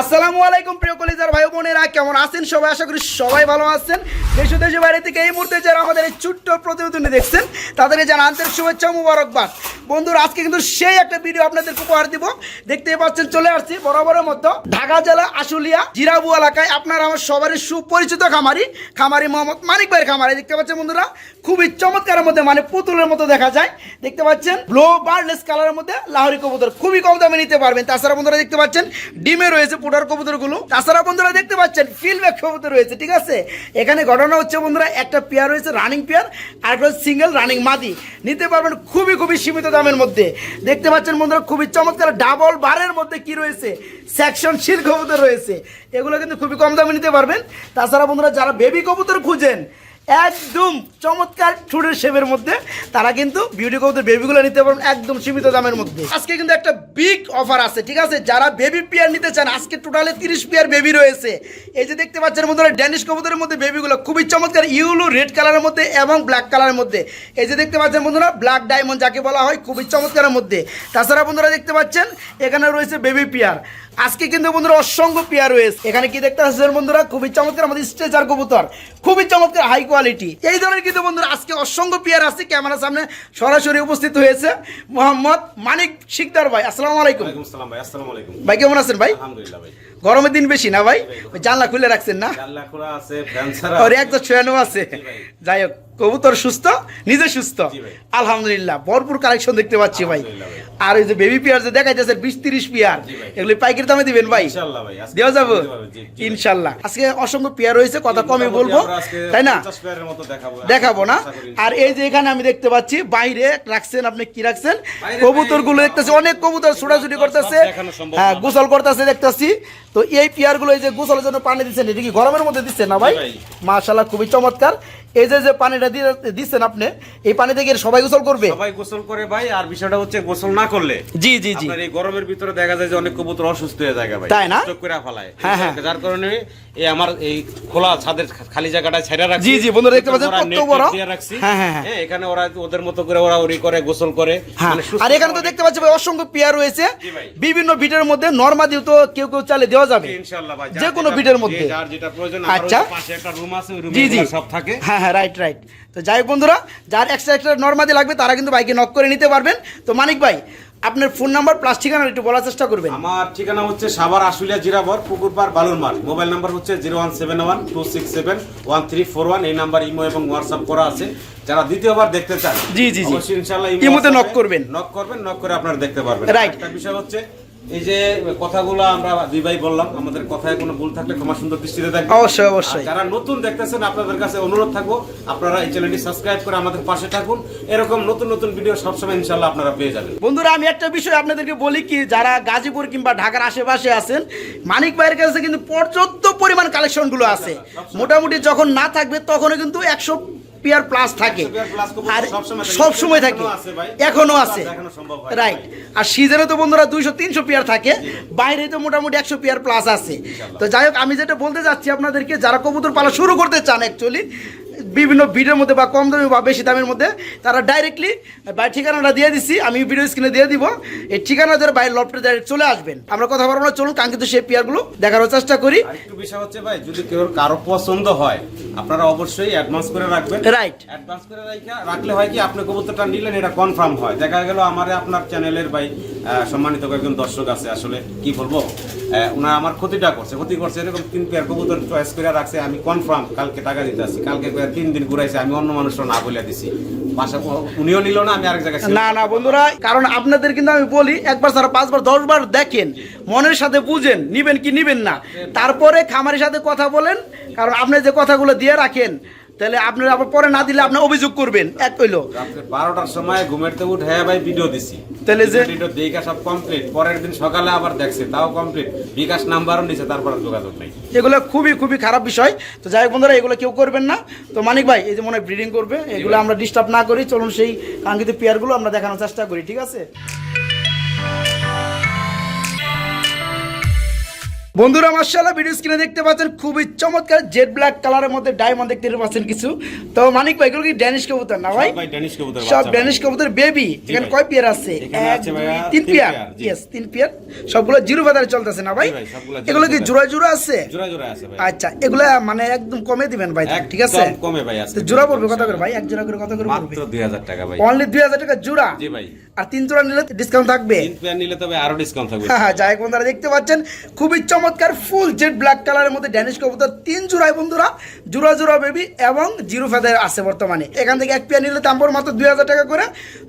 আসসালামু আলাইকুম প্রিয় কলিজার ভাই বোনেরা, কেমন আছেন সবাই? আশা করি সবাই ভালো আছেন। দেশ ও দেশের বাইরে থেকে এই মুহূর্তে যারা আমাদের এই ছোট্ট প্রতিবেদনটি দেখছেন, তাদেরকে জানা আন্তরিক শুভেচ্ছা মুবারকবাদ। বন্ধুরা, আজকে কিন্তু সেই একটা ভিডিও আপনাদের উপহার দিব। দেখতেই পাচ্ছেন, চলে আসছি বরাবরের মতো ঢাকা জেলা আশুলিয়া জিরাবু এলাকায়। আপনার আমার সবারই সুপরিচিত খামারি খামারি মোহাম্মদ মানিক ভাইয়ের খামারি। দেখতে পাচ্ছেন বন্ধুরা, খুবই চমৎকারের মধ্যে মানে পুতুলের মতো দেখা যায়। দেখতে পাচ্ছেন ব্লো বার্ডলেস কালারের মধ্যে লাহরি কবুতর খুবই কম দামে নিতে পারবেন। তাছাড়া বন্ধুরা, দেখতে পাচ্ছেন, ডিমে রয়েছে পুটার কবুতরগুলো। তাছাড়া বন্ধুরা দেখতে পাচ্ছেন ফিল্ডব্যাক কবুতর রয়েছে, ঠিক আছে? এখানে ঘটনা হচ্ছে বন্ধুরা, একটা পেয়ার রয়েছে রানিং পেয়ার আর একটা সিঙ্গেল রানিং মাদি। নিতে পারবেন খুবই খুবই সীমিত দামের মধ্যে। দেখতে পাচ্ছেন বন্ধুরা, খুবই চমৎকার ডাবল বারের মধ্যে কি রয়েছে? সেকশন শিল কবুতর রয়েছে। এগুলো কিন্তু খুবই কম দামে নিতে পারবেন। তাছাড়া বন্ধুরা, যারা বেবি কবুতর খুঁজেন একদম চমৎকার ঠুটের শেপের মধ্যে। তারা কিন্তু বিউটি কবুতর বেবিগুলো নিতে পারবেন একদম সীমিত দামের মধ্যে। আজকে কিন্তু একটা বিগ অফার আছে, ঠিক আছে? যারা বেবি পেয়ার নিতে চান, আজকে টোটালে তিরিশ পেয়ার বেবি রয়েছে। এই যে দেখতে পাচ্ছেন বন্ধুরা ড্যানিশ কবুতরের মধ্যে বেবিগুলো খুবই চমৎকার ইউলো রেড কালারের মধ্যে এবং ব্ল্যাক কালারের মধ্যে। এই যে দেখতে পাচ্ছেন বন্ধুরা ব্ল্যাক ডায়মন্ড যাকে বলা হয়, খুবই চমৎকারের মধ্যে। তাছাড়া বন্ধুরা দেখতে পাচ্ছেন, এখানে রয়েছে বেবি পেয়ার আজকে কিন্তু বন্ধুরা অসংখ্য পেয়ার রয়েছে। এখানে কি দেখতে পাচ্ছেন বন্ধুরা? খুবই চমৎকার আমাদের স্ট্রেচার কবুতর। খুবই চমৎকার হাই কোয়ালিটি এই ধরনের কিন্তু বন্ধুরা আজকে অসংখ্য পেয়ার আছে ক্যামেরার সামনে সরাসরি উপস্থিত হয়েছে মোহাম্মদ মানিক শিকদার ভাই। আসসালামু আলাইকুম। ওয়ালাইকুম আসসালাম ভাই আসসালামু আলাইকুম। ভাই কেমন আছেন ভাই? আলহামদুলিল্লাহ ভাই। গরমের দিন বেশি না ভাই? ওই জানলা খুলে রাখছেন না? এক ছয়ানো আছে। যাই হোক কবুতর সুস্থ নিজে সুস্থ। আলহামদুলিল্লাহ ভরপুর কালেকশন দেখতে পাচ্ছি ভাই। আর ওই যে বেবি পেয়ার যে দেখাইতেছে বিশ তিরিশ পেয়ার। এগুলি পাইকারি দামে দিবেন ভাই? দেওয়া যাব। ইনশাল্লাহ। আজকে অসংখ্য পেয়ার রয়েছে কথা কমে বলব। তাই না? 50 পেয়ারের মতো দেখাবো না? আর এই যে এখানে আমি দেখতে পাচ্ছি বাইরে রাখছেন আপনি কি রাখছেন? কবুতরগুলো দেখতেছি অনেক কবুতর ছোটাছুটি করতেছে হ্যাঁ গোসল করতেছে দেখতেছি। তো এই পেয়ারগুলো এই যে গোসলের জন্য পানি দিচ্ছেন এটা কি গরমের মধ্যে দিচ্ছেন না ভাই। মাশাল্লাহ খুবই চমৎকার এই যে যে পানিটা দিয়ে দিচ্ছেন আপনি এই পানি থেকে সবাই গোসল করবে? সবাই গোসল করে ভাই আর বিষয়টা হচ্ছে গোসল না করলে জি জি জি। এই গরমের ভিতরে দেখা যায় যে অনেক কবুতর অসুস্থ হয়ে যায় ভাই। তাই না? চোখ করে ফেলায়। হ্যাঁ, হ্যাঁ। যার কারণে এই আমার এই খোলা ছাদের খালি জায়গাটা ছেড়ে রাখছি। জি, জি, বন্ধুরা দেখতে পাচ্ছেন কত বড়। রাখছি। হ্যাঁ, হ্যাঁ, হ্যাঁ। এখানে ওরা ওদের মতো করে ওরা ওরি করে গোসল করে। হ্যাঁ। মানে আর এখানে তো দেখতে পাচ্ছি ভাই অসংখ্য পেয়ার রয়েছে। বিভিন্ন বিটের মধ্যে নর্মাদিও তো কেউ কেউ চালে দেওয়া যাবে। ইনশাআল্লাহ ভাই যে কোনো বিটের মধ্যে। যার যেটা প্রয়োজন আচ্ছা। আচ্ছা। পাশে একটা রুম আছে ওই রুমে সব থাকে। হ্যাঁ হ্যাঁ রাইট রাইট তো যাই হোক বন্ধুরা যার এক্সট্রা এক্সট্রা নর্মাদি লাগবে তারা কিন্তু বাইকে নক করে নিতে পারবেন। তো মানিক ভাই আপনার ফোন নাম্বার প্লাস ঠিকানা একটু বলার চেষ্টা করবেন। আমার ঠিকানা হচ্ছে সাভার আশুলিয়া জিরাবর পুকুরপাড় বালুরমার মোবাইল নাম্বার হচ্ছে zero one seven one two six seven one three four one এই নাম্বার ইমো এবং হোয়াটসঅ্যাপ করা আছে। যারা দ্বিতীয়বার দেখতে চান জি, জি, জি। ইনশাআল্লাহ ইমোতে knock করবেন। নক করবেন নক করে আপনারা দেখতে পারবেন। Right. একটা বিষয় হচ্ছে এই যে কথাগুলো আমরা দুই ভাই বললাম আমাদের কথায় কোনো ভুল থাকলে ক্ষমা সুন্দর দৃষ্টিতে দেখবেন। অবশ্যই, অবশ্যই। যারা নতুন দেখতেছেন আপনাদের কাছে অনুরোধ থাকব আপনারা এই চ্যানেলটি সাবস্ক্রাইব করে আমাদের পাশে থাকুন। এরকম নতুন নতুন ভিডিও সবসময় ইনশাআল্লাহ আপনারা পেয়ে যাবেন। বন্ধুরা আমি একটা বিষয় আপনাদেরকে বলি কি যারা গাজীপুর কিংবা ঢাকার আশেপাশে আছেন মানিক ভাইয়ের কাছে কিন্তু পর্যাপ্ত পরিমাণ কালেকশনগুলো আছে। মোটামুটি যখন না থাকবে তখনও কিন্তু একশো পিয়ার প্লাস থাকে। 100 পেয়ার plus কবুতর আর সব সময় থাকে। এখনও আছে। রাইট আর সিজনে তো বন্ধুরা দুইশো তিনশো পেয়ার থাকে। বাইরে তো মোটামুটি একশো পেয়ার প্লাস আছে। তো যাই হোক আমি যেটা বলতে চাচ্ছি আপনাদেরকে যারা কবুতর পালা শুরু করতে চান অ্যাকচুয়ালি বিভিন্ন ভিডিওর মধ্যে বা কম দামে বা বেশি দামের মধ্যে তারা ডাইরেক্টলি বাইরের ঠিকানাটা দিয়ে দিচ্ছি আমি ভিডিও স্ক্রিনে দিয়ে দিব। এই ঠিকানা ধরে বাইরের লফটে ডাইরেক্ট চলে আসবেন। আমরা কথা বলব না চলুন কাঙ্ক্ষিত সেই পেয়ারগুলো দেখার চেষ্টা করি। আরেকটু বিষয় হচ্ছে ভাই যদি কেউ কারও পছন্দ হয় আপনারা অবশ্যই অ্যাডভান্স করে রাখবেন। রাইট অ্যাডভান্স করে রাখা রাখলে হয় কি আপনি কবুতরটা নিলেন এটা কনফার্ম হয়। দেখা গেল আমারে আপনার চ্যানেলের ভাই সম্মানিত কয়েকজন দর্শক আছে আসলে কি বলব ওনারা আমার ক্ষতিটা করছে ক্ষতি করছে এরকম তিন পেয়ার কবুতর চয়েস করে রাখছে আমি কনফার্ম কালকে টাকা দিতে আসছি কালকে তিন দিন ঘুরাইছে আমি অন্য মানুষরা না বলে দিছি। উনিও নিল না আমি আরেক জায়গায় না না বন্ধুরা কারণ আপনাদের কিন্তু আমি বলি একবার সারা পাঁচবার দশবার দেখেন মনের সাথে বুঝেন নিবেন কি নিবেন না। তারপরে খামারের সাথে কথা বলেন কারণ আপনি যে কথাগুলো দিয়ে রাখেন তাহলে আপনার আবার পরে না দিলে আপনি অভিযোগ করবেন। এক হইল। বারোটার সময় ঘুমের থেকে উঠে হ্যাঁ ভাই ভিডিও দিছি। তাহলে যে- ভিডিও দেখা সব কমপ্লিট পরের দিন সকালে আবার দেখছে তাও কমপ্লিট বিকাশ নাম্বারও নিছে তারপর যোগাযোগ নেই। এগুলো খুবই খুবই খারাপ বিষয়। তো যাই হোক বন্ধুরা এগুলো কেউ করবেন না। তো মানিক ভাই এই যে মনে হয় ব্রিডিং করবে এগুলো আমরা ডিস্টার্ব না করি। চলুন সেই কাঙ্ক্ষিত পেয়ারগুলো আমরা দেখানোর চেষ্টা করি ঠিক আছে? বন্ধুরা মার্শাল্লাহ ভিডিও স্ক্রিনে দেখতে পাচ্ছেন খুবই চমৎকার জেড ব্ল্যাক কালারের মধ্যে ডায়মন্ড দেখতে পাচ্ছেন কিছু। তো মানিক ভাই এগুলো কি ড্যানিশ কবুতর না ভাই? সব ড্যানিশ কবুতর বেবি এখানে কয় পেয়ার আছে? তিন পেয়ার ইয়েস তিন পেয়ার সবগুলো জিরো ফেদারে চলতেছে না ভাই? এগুলো কি জোড়া জোড়া আছে? আচ্ছা এগুলা মানে একদম কমে দিবেন ভাই ঠিক আছে? কমে ভাই আজকে। জোড়া পড়বে কত করে ভাই? এক জোড়া করে কত করে পড়বে? মাত্র দুই হাজার টাকা ভাই। অনলি দুই হাজার টাকা জোড়া? জি ভাই। আর তিন জোড়া নিলে ডিসকাউন্ট থাকবে? তিন পেয়ার নিলে তবে আরও ডিসকাউন্ট থাকবে। হ্যাঁ হ্যাঁ যাই বন্ধুরা দেখতে পাচ্ছেন খুবই চমৎকার ফুল জেড ব্ল্যাক কালারের মধ্যে ড্যানিশ কবুতর তিন জোড়ায় বন্ধুরা জোড়া জোড়া বেবি এবং জিরো ফেদার আছে বর্তমানে। এখান থেকে এক পেয়ার নিলে দাম পড়বে মাত্র দুই হাজার টাকা করে।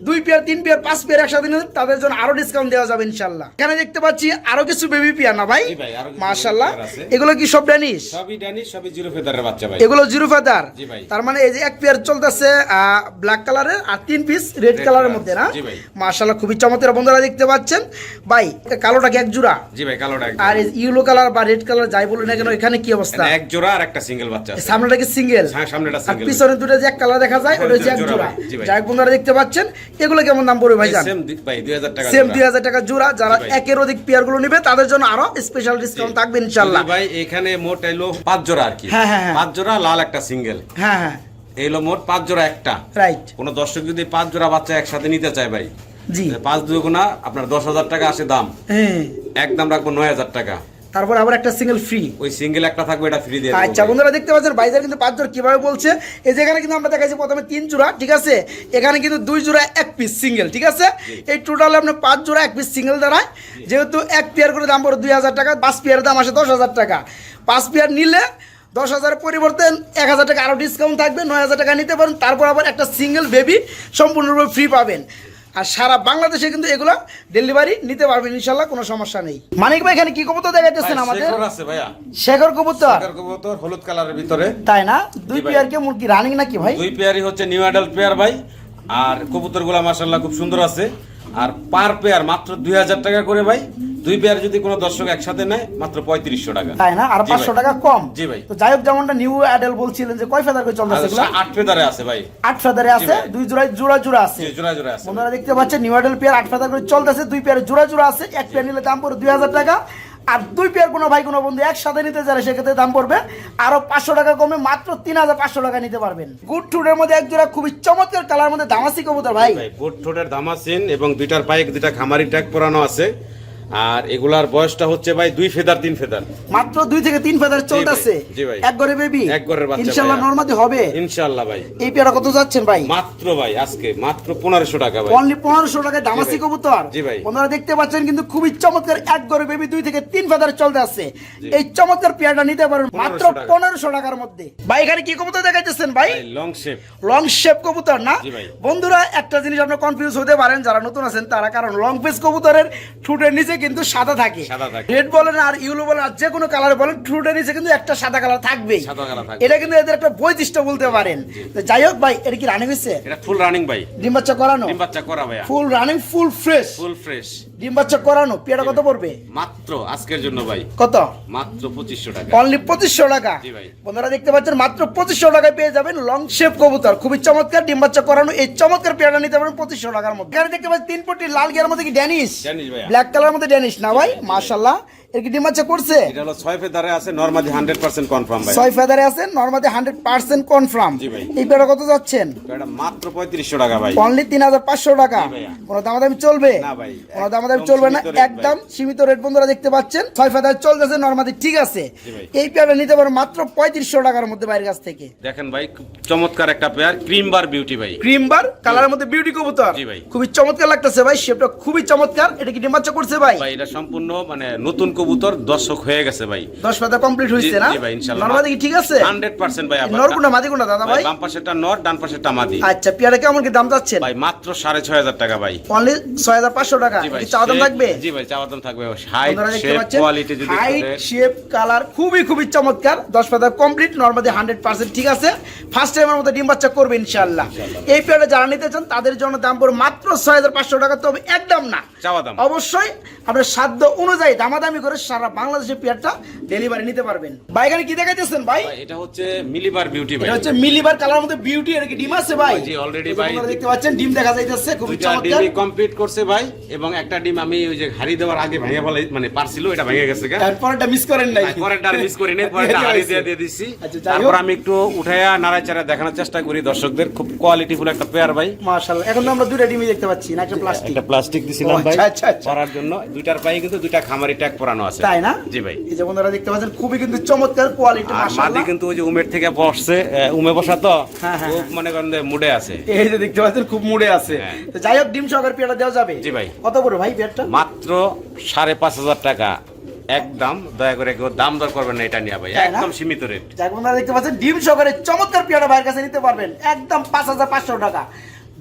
দুই পেয়ার তিন পেয়ার পাঁচ পেয়ার একসাথে নিলে তাদের জন্য আরও ডিসকাউন্ট দেওয়া যাবে ইনশাল্লাহ এখানে দেখতে পাচ্ছি আরও কিছু বেবি পেয়ার না ভাই? মাশাল্লাহ। এগুলো কি সব ড্যানিশ সবই ড্যানিশ সবই জিরো ফেদারের বাচ্চা ভাই। এগুলো জিরো ফেদার তার মানে এই যে এক পেয়ার চলতেছে ব্ল্যাক কালারের আর তিন পিস রেড কালারের মধ্যে না? মাশাল্লাহ খুবই চমৎকার বন্ধুরা দেখতে পাচ্ছেন। ভাই কালোটা কি এক জোড়া? জি ভাই কালোটা। আর ইউলো কালার বা রেড কালার যাই বলুন না কেন এখানে কি অবস্থা? এক জোড়া আর একটা সিঙ্গেল বাচ্চা আছে। সামনেটা কি সিঙ্গেল হ্যাঁ, সামনেটা single। পিছনে দুটো যে এক কালার দেখা যায় হ্যাঁ, ওটা হচ্ছে এক জোড়া। জোড়া। যাই বন্ধুরা দেখতে পাচ্ছেন এগুলো কেমন দাম পড়বে ভাই জান সেম ভাই দুই হাজার টাকা সেম জোড়া। দুই হাজার টাকা জোড়া যারা। একের অধিক পেয়ারগুলো নিবে তাদের জন্য আরও স্পেশাল ডিসকাউন্ট থাকবে ইনশাল্লাহ জি ভাই এখানে মোট এলো পাঁচ জোড়া আর কি। হ্যাঁ, হ্যাঁ, হ্যাঁ। পাঁচ জোড়া লাল একটা সিঙ্গেল হ্যাঁ হ্যাঁ। এলো মোট পাঁচ জোড়া একটা। রাইট কোন দর্শক যদি পাঁচ জোড়া বাচ্চা একসাথে নিতে চায় ভাই জি। পাঁচ দুই গুণা আপনার দশ হাজার টাকা আসে দাম। হ্যাঁ। একদম রাখব নয় হাজার টাকা। তারপর আবার একটা সিঙ্গেল ফ্রি ওই সিঙ্গেল একটা থাকবে এটা ফ্রি দিয়ে আচ্ছা বন্ধুরা দেখতে পাচ্ছেন বাইজার কিন্তু পাঁচ জোড়া কীভাবে বলছে? এই যেখানে কিন্তু আমরা দেখাচ্ছি প্রথমে তিন জোড়া ঠিক আছে? এখানে কিন্তু দুই জোড়া এক পিস সিঙ্গেল ঠিক আছে? এই টোটাল আপনার পাঁচ জোড়া এক পিস সিঙ্গেল দাঁড়ায় যেহেতু এক পেয়ার করে দাম পড়ে দুই হাজার টাকা পাঁচ পেয়ারের দাম আসে দশ হাজার টাকা। পাঁচ পেয়ার নিলে দশ হাজারের পরিবর্তে এক হাজার টাকা আরও ডিসকাউন্ট থাকবে নয় হাজার টাকা নিতে পারেন তারপর আবার একটা সিঙ্গেল বেবি সম্পূর্ণরূপে ফ্রি পাবেন। আর সারা বাংলাদেশে কিন্তু এগুলো ডেলিভারি নিতে পারবে ইনশাল্লাহ কোনো সমস্যা নেই। মানিক ভাই এখানে কি কবুতর দেখাইতেছেন আমাদের শেখর আছে ভাইয়া। শেখর কবুতর? শেখর কবুতর হলুদ কালারের ভিতরে। তাই না? দুই। পেয়ার কে মুরগি রানিং নাকি ভাই? দুই পেয়ারই হচ্ছে নিউ অ্যাডাল্ট পেয়ার ভাই। আর কবুতরগুলা মাসাল্লাহ খুব সুন্দর আছে। আর পার পেয়ার মাত্র দুই হাজার টাকা করে ভাই। দুই পেয়ার যদি কোনো দর্শক একসাথে নেয় মাত্র পঁয়ত্রিশশো টাকা। তাই না? আর পাঁচশো টাকা কম। জি ভাই। তো যাই হোক যেমনটা নিউ অ্যাডেল বলছিলেন যে কয় ফেদার করে চলতেছে এগুলো আট পেয়ারে আছে ভাই। আট ফেদারে আছে দুই জোড়ায় জোড়া জোড়া আছে। জোড়া জোড়া আছে। বন্ধুরা দেখতে পাচ্ছেন নিউ অ্যাডেল পেয়ার আট ফেদার করে চলতেছে দুই পেয়ারে জোড়া জোড়া আছে এক পেয়ার নিলে দাম পড়বে দুই হাজার টাকা। আর দুই পেয়ার কোনো ভাই কোনো বন্ধু একসাথে নিতে চাইলে সেক্ষেত্রে দাম পড়বে আরও পাঁচশো টাকা কমে মাত্র তিন হাজার পাঁচশো টাকা নিতে পারবেন। গুড টুডের মধ্যে এক জোড়া খুবই চমৎকার কালার মধ্যে দামাসি কবুতর ভাই। ভাই বোট ঠোঁটের দামাসিন এবং দুইটার পায়ে দুইটা খামারি ট্যাগ পরানো আছে। আর এগুলার বয়সটা হচ্ছে ভাই দুই ফেদার তিন ফেদার। মাত্র দুই থেকে তিন ফেদার চলতেছে। এক ঘরে বেবি এক ঘরের বাচ্চা ইনশাল্লাহ ভাইয়া। নর্মাদি হবে। ইনশাল্লাহ ভাই। এই পেয়ারা কত যাচ্ছেন ভাই? মাত্র ভাই আজকে মাত্র পনেরোশো টাকা ভাই। অনলি পনেরোশো টাকায় দামাসি কবুতর। জি ভাই। আপনারা দেখতে পাচ্ছেন কিন্তু খুবই চমৎকার এক গড়ে বেবি দুই থেকে তিন ফেদার চলতে আছে। এই চমৎকার পেয়ারটা নিতে পারেন মাত্র 1500 পনেরোশো টাকার মধ্যে। ভাই এখানে কি কবুতর দেখাইতেছেন ভাই? ভাই লং শেপ লং শেপ কবুতর না? বন্ধুরা একটা জিনিস আপনার কনফিউজ হতে পারেন যারা নতুন আছেন তারা কারণ লং পেস কবুতরের ঠুটের নিচে কিন্তু সাদা থাকে। রেড বলেন আর ইউলো বলেন আর যে কোনো কালার বলেন ঠুটের নিচে কিন্তু একটা সাদা কালার থাকবেই। থাকবে। এটা কিন্তু এদের একটা বৈশিষ্ট্য বলতে পারেন। যাই হোক ভাই এটা কি রানিং হচ্ছে এটা ফুল রানিং ভাই। ডিম বাচ্চা করানো? ডিম বাচ্চা করা ভাইয়া। Full running full fresh full fresh ডিম বাচ্চা করানো পেয়ারা কত পড়বে? মাত্র আজকের জন্য ভাই। কত? মাত্র টাকা। অনলি টাকা। জি ভাই। বন্ধুরা দেখতে পাচ্ছেন মাত্র পঁচিশশো টাকায় পেয়ে যাবেন লং শেপ কবুতর। খুবই চমৎকার ডিম বাচ্চা করানো। এই চমৎকার পেয়ারা নিতে পারেন পঁচিশশো টাকার মধ্যে। এখানে দেখতে পাচ্ছেন তিন পটি লাল গিয়ার মধ্যে কি ড্যানিশ। ব্ল্যাক কালার মধ্যে ড্যানিশ না ভাই? মাশাল্লাহ এর কি ডিম বাচ্চা করছে? এটা হলো ফেদারে আছে নর্মালি হান্ড্রেড পার্সেন্ট কনফার্ম ভাই। ফেদারে আছে নর্মালি হান্ড্রেড পার্সেন্ট কনফার্ম জি ভাই। এই কত যাচ্ছেন? এটা মাত্র পঁয়ত্রিশশো টাকা ভাই। অনলি তিন হাজার পাঁচশো টাকা। ভাইয়া। কোনো দামাদামি চলবে? না ভাই, কোনো দামাদামি চলবে না। একদম সীমিত রেট বন্ধুরা দেখতে পাচ্ছেন। ছয় ফেদার চলতেছে নর্মালি ঠিক আছে। এই পেয়ারটা নিতে পারো মাত্র পঁয়ত্রিশশো টাকার মধ্যে বাইরের কাছ থেকে। দেখেন ভাই চমৎকার একটা পেয়ার ক্রিম বার বিউটি ভাই। ক্রিম বার কালারের মধ্যে বিউটি কবুতর। জি ভাই। খুবই চমৎকার লাগতেছে ভাই শেপটা খুবই চমৎকার। এটা কি ডিম বাচ্চা করছে ভাই? ভাই এটা সম্পূর্ণ মানে নতুন কবুতর দর্শক হয়ে গেছে ভাই। দশ পাতা কমপ্লিট হয়েছে না? ভাই, ইনশাল্লাহ। নর্মালি কি ঠিক আছে? হান্ড্রেড পার্সেন্ট ভাই আবার। নর কোনটা? মাদি কোনটা দাদা ভাই বাম পাশেরটা নর ডান পাশেরটা মাদি। আচ্ছা পেয়ারা কেমন কি দাম যাচ্ছেন ভাই মাত্র সাড়ে ছয় হাজার টাকা ভাই। অনলি ছয় হাজার পাঁচশো টাকা। কি চাওয়া দাম থাকবে? জি ভাই চাওয়া দাম থাকবে। হাইট শেপ কোয়ালিটি যদি হাইট শেপ কালার খুবই খুবই চমৎকার। দশ পাতা কমপ্লিট হান্ড্রেড পার্সেন্ট ঠিক আছে? ফার্স্ট টাইমের মধ্যে ডিম বাচ্চা করবে ইনশাল্লাহ এই পেয়ারটা যারা নিতে চান তাদের জন্য দাম পড়বে মাত্র ছয় হাজার পাঁচশো টাকা তবে একদম না। চাওয়া দাম। অবশ্যই আপনার সাধ্য অনুযায়ী দামাদামি করে করে সারা বাংলাদেশের পেয়ারটা ডেলিভারি নিতে পারবেন। ভাই এখানে কি দেখাইতেছেন ভাই? এটা হচ্ছে মিলিবার বিউটি ভাই। এটা হচ্ছে মিলিবার কালার মধ্যে বিউটি এর কি ডিম আছে ভাই? জি, যে ভাই। আপনারা দেখতে পাচ্ছেন ডিম দেখা যাইতেছে খুব চমৎকার। ডিমই কমপ্লিট করছে ভাই এবং একটা ডিম আমি ওই যে হাড়ি দেওয়ার আগে ভেঙে বলে মানে পারছিল এটা ভেঙে গেছে গা। তারপরটা মিস করেন নাই। আর পরেরটা মিস করি নাই পরেরটা হাড়ি দিয়ে দিয়ে দিছি। আচ্ছা, তারপর আমি একটু উঠাইয়া নাড়াচাড়া দেখানোর চেষ্টা করি দর্শকদের খুব কোয়ালিটিফুল একটা পেয়ার ভাই। মাশাআল্লাহ এখন আমরা দুইটা ডিমই দেখতে পাচ্ছি না একটা প্লাস্টিক একটা প্লাস্টিক দিছিলাম ভাই আচ্ছা, আচ্ছা, আচ্ছা। করার জন্য। দুইটার পায়ে কিন্তু দুইটা খামারি ট্যাগ পরানো আছে। তাই না? জি ভাই। এই যে বন্ধুরা দেখতে পাচ্ছেন খুবই কিন্তু চমৎকার কোয়ালিটি মাদি কিন্তু ওই যে উমের থেকে বসছে উমে বসা তো হ্যাঁ, হ্যাঁ, খুব মনে করেন মুডে আছে। এই যে দেখতে পাচ্ছেন খুব মুড়ে আছে। হ্যাঁ। তো যাই হোক ডিম সহকারে পেয়ারটা দেওয়া যাবে। জি ভাই। কত বড় ভাই পেয়ারটা? মাত্র সাড়ে পাঁচ হাজার টাকা। একদম দয়া করে কেউ দাম দর করবেন না এটা নিয়ে ভাই। একদম সীমিত রেট যাক বন্ধুরা দেখতে পাচ্ছেন ডিম সহকারে চমৎকার পেয়ারটা ভাইয়ের কাছে নিতে পারবেন। একদম পাঁচ হাজার পাঁচশো টাকা।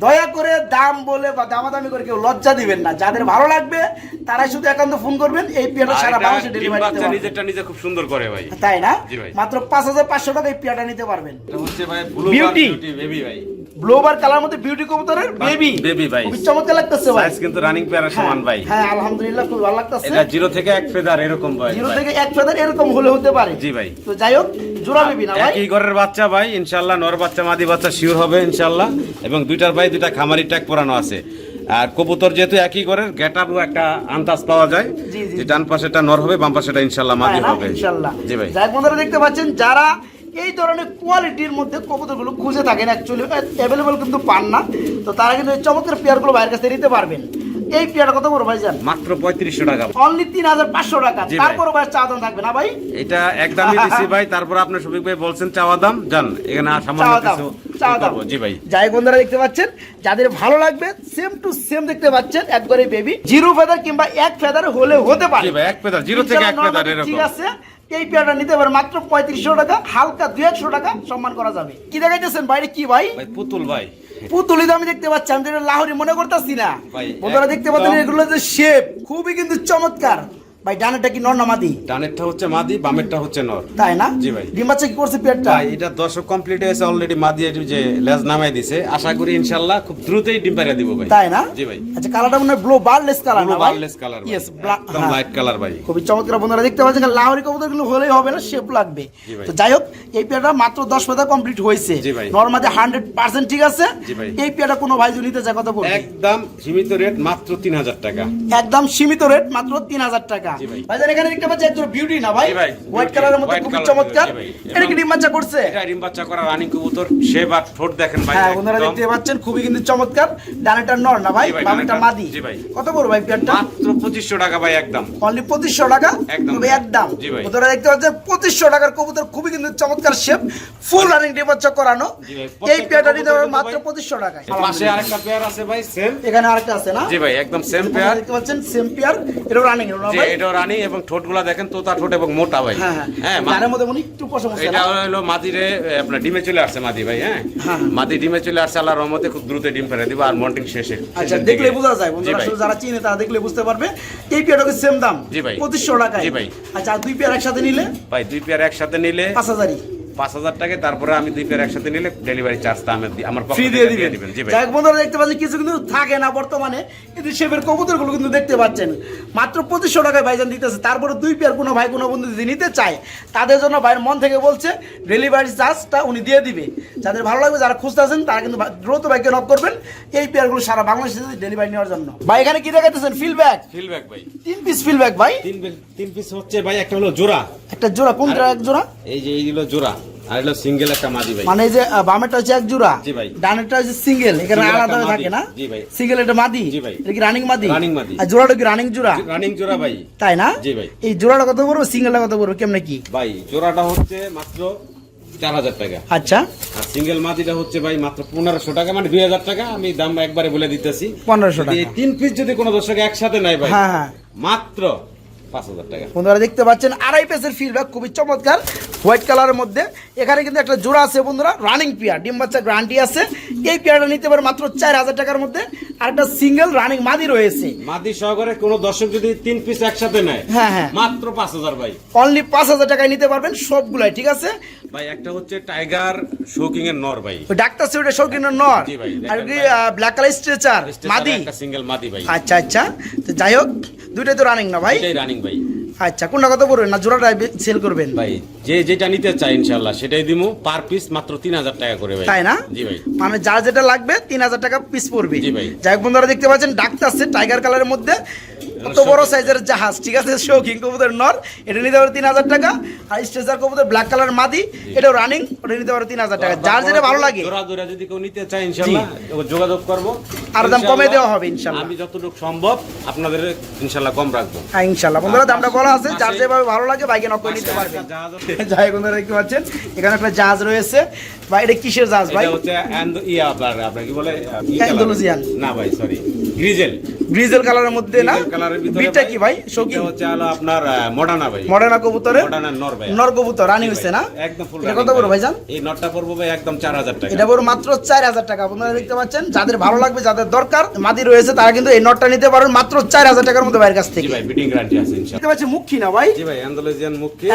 দয়া করে দাম বলে বা দামাদামি করে কেউ লজ্জা দিবেন না। যাদের ভালো লাগবে তারাই শুধু একান্ত ফোন করবেন এই পিয়াটা সারা বাংলাদেশে ডেলিভারি দিতে পারবেন। নিজেরটা নিজে খুব সুন্দর করে ভাই। তাই না? মাত্র পাঁচ হাজার পাঁচশো টাকা এই পিয়াটা নিতে পারবেন। এটা হচ্ছে ভাই ব্লু বিউটি বেবি ভাই। ব্লোবার কালার মধ্যে বিউটি কবুতরের বেবি baby ভাই। খুবই চমৎকার লাগতেছে ভাই। সাইজ কিন্তু রানিং পেয়ারের সমান ভাই। হ্যাঁ আলহামদুলিল্লাহ খুব ভালো লাগতেছে। এটা জিরো থেকে এক ফেদার এরকম ভাই জিরো থেকে এক ফেদার এরকম হলে হতে পারে। জি ভাই। তো যাই হোক জোড়া বেবি না ভাই। ঘরের বাচ্চা ভাই ইনশাল্লাহ নর বাচ্চা মাদি বাচ্চা শিওর হবে ইনশাল্লাহ এবং দুইটার ভাই দুইটা খামারি ট্যাগ পরানো আছে। আর কবুতর যেহেতু একই ঘরের গেট একটা আন্দাজ পাওয়া যায়। যে ডান পাশেটা নর হবে বাম পাশেটা ইনশাল্লাহ মাদি হবে। ইনশাল্লাহ জি ভাই। যাই বন্ধুরা দেখতে পাচ্ছেন যারা এই ধরনের কোয়ালিটির মধ্যে কবুতরগুলো খুঁজে থাকেন অ্যাকচুয়ালি অ্যাভেলেবল কিন্তু পান না। তো তারা কিন্তু এই চমৎকার পেয়ারগুলো বাইরের কাছে নিতে পারবেন। এই পেয়ারটা কত বড় ভাই জান মাত্র পঁয়ত্রিশশো টাকা। অনলি তিন হাজার পাঁচশো টাকা। জি ভাই। চা দাম থাকবে না ভাই? এটা একদমই দিছি ভাই। তারপর আপনার শফিক ভাই বলছেন চাওয়া দাম। জান এখানে সামান্য কিছু চাওয়া ই দাম। করব। জি ভাই। যাই বন্ধুরা দেখতে পাচ্ছেন? যাদের ভালো লাগবে সেম টু সেম দেখতে পাচ্ছেন একবারে বেবি জিরো ফেদার কিংবা এক ফেদার হলে হতে পারে। ভাই, এক ফেদার, জিরো থেকে এক ফেদার এরকম। ঠিক আছে। এই পেয়ারটা নিতে পারে মাত্র পঁয়ত্রিশশো টাকা হালকা দুই একশো টাকা সম্মান করা যাবে। কি দেখাইতেছেন বাইরে কি ভাই? পুতুল ভাই। পুতুলি তো আমি দেখতে পাচ্ছি আমি লাহরি মনে করতেছি না। বন্ধুরা দেখতে পাচ্ছেন এগুলো যে শেপ খুবই কিন্তু চমৎকার। ভাই ডানাটা কি নর না মাদি? ডানেরটা হচ্ছে মাদি বামেরটা হচ্ছে নর। তাই না? জি ভাই। ডিম বাচ্চা কি করছে পেয়ারটা ভাই এটা দর্শক কমপ্লিট হয়েছে অলরেডি মাদি এর যে লেজ নামাই দিছে। আশা করি ইনশাআল্লাহ খুব দ্রুতই ডিম দিব ভাই। তাই না? জি ভাই। আচ্ছা কালারটা মনে ব্লু বারলেস কালার না ভাই? বারলেস কালার ইয়েস একদম লাইট কালার ভাই। খুবই চমৎকার বন্ধুরা দেখতে পাচ্ছেন লাহোরি কবুতরগুলো হলেই হবে না শেপ লাগবে। তো যাই হোক এই পেয়ারটা মাত্র দশ পাতা কমপ্লিট হয়েছে। হান্ড্রেড পার্সেন্ট ঠিক আছে। এই পেয়ারটা কোনো ভাই যদি নিতে চায় কত পড়বে একদম সীমিত রেট মাত্র তিন হাজার টাকা। একদম সীমিত রেট মাত্র তিন হাজার টাকা ভাইজান এখানে দেখতে পাচ্ছি একজন বিউটি না ভাই? হোয়াইট কালারের মধ্যে খুবই চমৎকার। এটা কি ডিম বাচ্চা করছে? এটা ডিম বাচ্চা করা রানিং কবুতর। সে বা ঠোঁট দেখেন ভাই হ্যাঁ বন্ধুরা দেখতে পাচ্ছেন খুবই কিন্তু চমৎকার। ডানেটা নর না ভাই? বামেটা মাদি। কত বড় ভাই পেয়ারটা মাত্র পঁচিশশো টাকা ভাই একদম। অনলি পঁচিশশো টাকা? একদম। একদম। জি দেখতে পাচ্ছেন পঁচিশশো টাকার কবুতর খুবই কিন্তু চমৎকার শেপ ফুল রানিং ডিম বাচ্চা করানো। এই পেয়ারটা নিতে পারবেন মাত্র কিন্তু পঁচিশশো টাকায়। পাশে আরেকটা পেয়ার আছে ভাই সেম এখানে আরেকটা আছে না? জি ভাই একদম সেম পেয়ার দেখতে পাচ্ছেন সেম পেয়ার এটা রানিং না ভাই? এটাও রানি এবং ঠোঁটগুলা দেখেন তোতা ঠোঁট এবং মোটা ভাই। হ্যাঁ হ্যাঁ। হ্যাঁ মা- গানের মধ্যে মনে একটু প্রশংসা এটা হলো মাদিরে আপনার ডিমে চলে আসছে মাদি ভাই হ্যাঁ? হ্যাঁ। মাদি ডিমে চলে আসছে আল্লাহর রহমতে খুব দ্রুত ডিম ফেলে দিব আর মন্টিং শেষে আচ্ছা দেখলে বোঝা যায় বন্ধুরা আসলে যারা চিনে তারা দেখলে বুঝতে পারবে। এই পেয়ারটাকে সেম দাম জি ভাই। পঁচিশশো টাকা জি ভাই। আচ্ছা দুই পেয়ার একসাথে নিলে? ভাই দুই পেয়ার একসাথে নিলে পাঁচ হাজারই। পাঁচ হাজার টাকা তারপরে আমি দুই পেয়ার একসাথে নিলে ডেলিভারি চার্জটা আমি আমার ফ্রি দিয়ে দিবেন। যাই হোক বন্ধুরা দেখতে পাচ্ছেন কিছু কিন্তু থাকে না বর্তমানে। কিন্তু শেপের কবুতরগুলো কিন্তু দেখতে পাচ্ছেন। মাত্র পঁচিশশো টাকায় ভাইজান দিতেছে। তারপরে দুই পেয়ার কোনো ভাই কোনো বন্ধু যদি নিতে চায় তাদের জন্য ভাইয়ের মন থেকে বলছে ডেলিভারি চার্জটা উনি দিয়ে দিবে। যাদের ভালো লাগবে যারা খুঁজতে আছেন তারা কিন্তু দ্রুত ভাইকে নক করবেন। এই পেয়ারগুলো সারা বাংলাদেশে ডেলিভারি নেওয়ার জন্য। ভাই এখানে কি দেখাইতেছেন? ফিলব্যাক ফিলব্যাক ভাই। তিন পিস ফিলব্যাক ভাই। তিন তিন পিস হচ্ছে ভাই একটা হলো জোড়া। একটা জোড়া কোন জোড়া এক জোড়া? এই যে এই হলো জোড়া। আর সিঙ্গেল একটা মাদি ভাই। মানে যে বামেরটা হচ্ছে এক জোড়া জি ভাই। ডানেরটা হচ্ছে সিঙ্গেল এখানে আলাদা একটা থাকে মাদি। না? জি ভাই। সিঙ্গেল এটা মাদি? জি ভাই। এটা কি রানিং মাদি? Running মাদি। আর জোড়াটা কি রানিং জোড়া? রানিং জোড়া ভাই। তাই না? জি ভাই। এই জোড়াটা কত পড়বে সিঙ্গেলটা কত পড়বে কেমনে কি? ভাই জোড়াটা হচ্ছে মাত্র চার হাজার টাকা। আচ্ছা। আর সিঙ্গেল মাদিটা হচ্ছে ভাই মাত্র পনেরোশো টাকা মানে দুই হাজার টাকা আমি দাম একবারে বলে দিতেছি। পনেরোশো টাকা। তিন পিস যদি কোনো দর্শক একসাথে নেয় ভাই হ্যাঁ হ্যাঁ। মাত্র টাকা। বন্ধুরা দেখতে পাচ্ছেন আড়াই পেসের ফিডব্যাক খুবই চমৎকার। হোয়াইট কালারের মধ্যে। এখানে কিন্তু একটা জোড়া আছে বন্ধুরা রানিং পেয়ার ডিম বাচ্চা গ্রান্টি আছে। এই পেয়ারটা নিতে পারে মাত্র চার হাজার টাকার মধ্যে। আর একটা সিঙ্গেল রানিং মাদি রয়েছে। মাদি সহকারে কোনো দর্শক যদি তিন পিস একসাথে নেয় হ্যাঁ, হ্যাঁ। মাত্র পাঁচ হাজার ভাই। অনলি পাঁচ হাজার টাকায় নিতে পারবেন সবগুলাই ঠিক আছে? ভাই একটা হচ্ছে টাইগার শোকিং এর নর ভাই। ডাক্তার ডাক্তার সিউটের এর নর? আর কি ব্ল্যাক কালার স্ট্রেচার মাদি? একটা সিঙ্গেল মাদি ভাই। আচ্ছা আচ্ছা। তো যাই হোক দুইটাই তো রানিং না ভাই? রানিং ভাই। আচ্ছা কোনটা কত পড়বেন না? জোড়াটা সেল করবেন? ভাই যে যেটা নিতে চাই ইনশাল্লাহ সেটাই দিমু। পার পিস মাত্র তিন হাজার টাকা করে ভাই। তাই না? জি ভাই। মানে যার যেটা লাগবে তিন হাজার টাকা পিস পড়বে। জি ভাই। যাই বন্ধুরা দেখতে পাচ্ছেন ডাক্তার আছে টাইগার কালারের মধ্যে। কত বড় সাইজের জাহাজ ঠিক আছে? শৌখিন কবুতর নর। এটা নিতে পারো তিন হাজার টাকা। আর স্ট্রেচার কবুতর ব্ল্যাক কালার মাদি। এটাও রানিং ওটা নিতে পারো তিন হাজার টাকা। যার যেটা ভালো লাগে। যদি কেউ নিতে চায় ইনশাল্লাহ যোগাযোগ করব। আর দাম কমে দেওয়া হবে ইনশাল্লাহ। আমি যতটুকু সম্ভব আপনাদের ইনশাল্লাহ কম রাখব। হ্যাঁ ইনশাল্লাহ বন্ধুরা দামটা বলা আছে, যার যেভাবে ভালো লাগে বাইকে নক নিতে পারবে। জাহাজ যাই দেখতে পাচ্ছেন, এখানে একটা জাহাজ রয়েছে। বা এটা কিসের জাহাজ ভাই? এটা হচ্ছে ইয়া আপনার আপনার কি বলে আহ, কি colour? Andalusian। না ভাই সরি গ্রিজেল। গ্রিজেল কালারের মধ্যে না? বিটটা কি ভাই? এটা হচ্ছে হলো আপনার মডার্না ভাই। মডার্না নর ভাই। নর কবুতর রানি হয়েছে না? একদম ফুল এটা কত বড় ভাইজান? এই নটটা পড়ব ভাই একদম চার হাজার টাকা। এটা বড় মাত্র চার হাজার টাকা। আপনারা দেখতে পাচ্ছেন যাদের ভালো লাগবে যাদের দরকার মাদি রয়েছে তারা কিন্তু এই নটটা নিতে পারেন মাত্র চার হাজার টাকার মধ্যে বাইরের কাছ জি থেকে। ভাই বিটিং গ্যারান্টি আছে ইনশাল্লাহ দেখতে পাচ্ছি মুখী না ভাই? জি ভাই অ্যান্ডালুজিয়ান মুখী।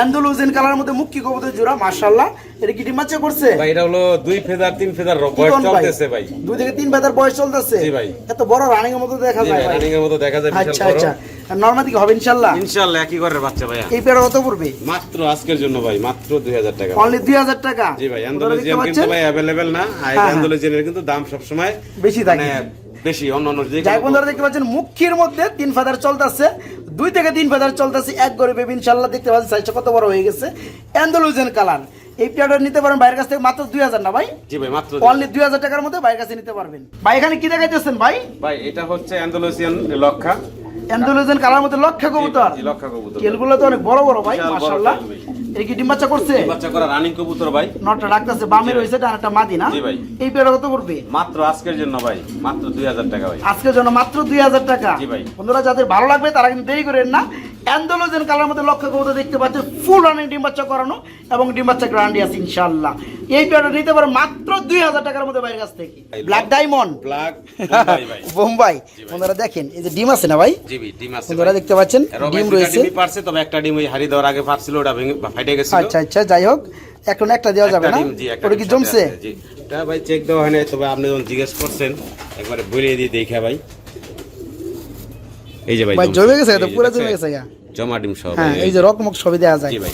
কালারের মধ্যে মুখী কবুতর জোড়া মাশাআল্লাহ। এটা কি ডিমাচ্ছে করছে? ভাই এটা হলো দুই ফেদার তিন ফেদার বয়স চলতেছে ভাই। দুই থেকে তিন বয়স চলতেছে? জি ভাই। এত বড় রানিং এর মতো দেখা যায় রানিং এর মতো দেখা যায় আচ্ছা আচ্ছা। নর্মাল হবে ইনশাআল্লাহ ইনশাআল্লাহ একই ঘরের বাচ্চা ভাইয়া। এই পেয়ারা কত পড়বে? মাত্র আজকের জন্য ভাই মাত্র দুই হাজার টাকা। অনলি দুই হাজার টাকা? জি ভাই কিন্তু ভাই অ্যাভেলেবেল না। হ্যাঁ, হ্যাঁ। কিন্তু দাম সবসময় বেশি থাকে। মানে বেশি অন্য অন্য যে বন্ধুরা দেখতে পাচ্ছেন মুখির মধ্যে তিন ফেদার চলতেছে। দুই থেকে তিন ফেদার চলতেছে এক করে বেবি ইনশাল্লাহ দেখতে পাচ্ছেন সাইজটা কত বড় হয়ে গেছে। অ্যান্ডালুজেন কালার এই পেয়ারটা নিতে পারেন বাইরের কাছ থেকে মাত্র দুই হাজার না ভাই? জি ভাই মাত্র অনলি দুই হাজার টাকার মধ্যে বাইরের কাছে নিতে পারবেন। ভাই এখানে কি দেখাইতেছেন ভাই? ভাই এটা হচ্ছে অ্যান্ডালুজিয়ান লক্ষা। অ্যান্ডালুজেন কালার মধ্যে লক্ষা কবুতর। জি, লক্ষা কবুতর। কেলগুলো তো অনেক বড় বড় ভাই মাশাআল্লাহ। এটা কি ডিম বাচ্চা করছে? বাচ্চা করা রানিং কবুতর ভাই। নটটা ডাকতেছে বামে রয়েছে ডান একটা মাদি না? জি ভাই। এই পেয়ারটা কত পড়বে মাত্র আজকের জন্য ভাই মাত্র দুই হাজার টাকা ভাই। আজকের জন্য মাত্র দুই হাজার টাকা। জি ভাই। বন্ধুরা যাদের ভালো লাগবে তারা কিন্তু দেরি করেন না। অ্যান্ডোলোজেন কালার মধ্যে লক্ষ্য কবুতর দেখতে পাচ্ছেন ফুল রানিং ডিম বাচ্চা করানো এবং ডিম বাচ্চা গ্যারান্টি আছে ইনশাআল্লাহ। এই পেয়ারটা নিতে পারে মাত্র দুই হাজার টাকার মধ্যে বাইরের কাছ থেকে। ব্ল্যাক ডায়মন্ড ব্ল্যাক বোম্বাই বন্ধুরা দেখেন এই যে ডিম আছে না ভাই? জি ভাই ডিম আছে বন্ধুরা দেখতে পাচ্ছেন ডিম রয়েছে। ডিমই পারছে তবে একটা ডিম ওই হারি দেওয়ার আগে পারছিল ওটা ভেঙে ফাইটে আচ্ছা আচ্ছা যাই হোক এখন একটা দেওয়া যাবে না? ওটা কি জমছে? এটা ভাই চেক দেওয়া হয় নাই তবে আপনি যখন জিজ্ঞেস করছেন একবারে বলে দিয়ে দেখে ভাই। এই যে ভাই ভাই জমে গেছে তো পুরো জমে গেছে জমা ডিম সব হ্যাঁ এই যে রকমক সব দেওয়া যায় জি ভাই।